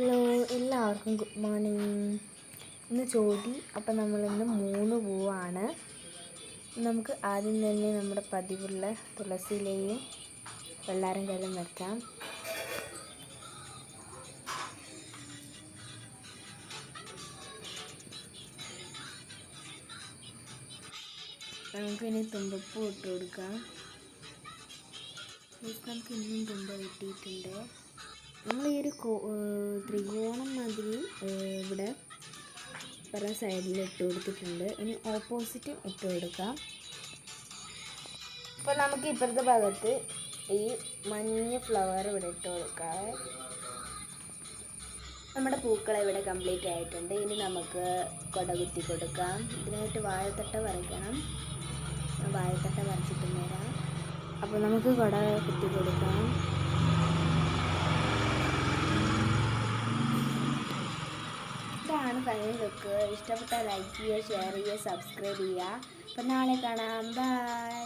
Hello എല്ലാവർക്കും good morning ഇന്ന് ചോതി അപ്പം നമ്മളിന്ന് മൂന്ന് പൂവാണ്. നമുക്ക് ആദ്യം തന്നെ നമ്മുടെ പതിവുള്ള തുളസിയിലയും വെള്ളാരം കലം വെക്കാം. നമുക്ക് ഇനി തുമ്പപ്പൂ ഇട്ട് കൊടുക്കാം. നമുക്ക് ഇന്നും തുമ്പ കിട്ടിയിട്ടുണ്ട്. നമ്മൾ ഈ ഒരു ത്രികോണം മാതിരി ഇവിടെ പല സൈഡിൽ ഇട്ട് കൊടുത്തിട്ടുണ്ട്. ഇനി ഓപ്പോസിറ്റ് ഇട്ട് കൊടുക്കാം. അപ്പോൾ നമുക്ക് ഇപ്പുറത്തെ ഭാഗത്ത് ഈ മഞ്ഞ ഫ്ലവർ ഇവിടെ ഇട്ട് കൊടുക്കാം. നമ്മുടെ പൂക്കൾ ഇവിടെ കംപ്ലീറ്റ് ആയിട്ടുണ്ട്. ഇനി നമുക്ക് കൊട കുത്തി കൊടുക്കാം. ഇതിനായിട്ട് വാഴത്തട്ട വരയ്ക്കണം വാഴത്തട്ട വരച്ചിട്ട് വരാം. അപ്പോൾ നമുക്ക് കൊട കുത്തി കൊടുക്കാം. ഇതാണ് ഫൈനൽ ലുക്ക് ഇഷ്ടപ്പെട്ട ലൈക്ക് ചെയ്യുക ഷെയർ ചെയ്യുക സബ്സ്ക്രൈബ് ചെയ്യുക. അപ്പം നാളെ കാണാം. ബൈ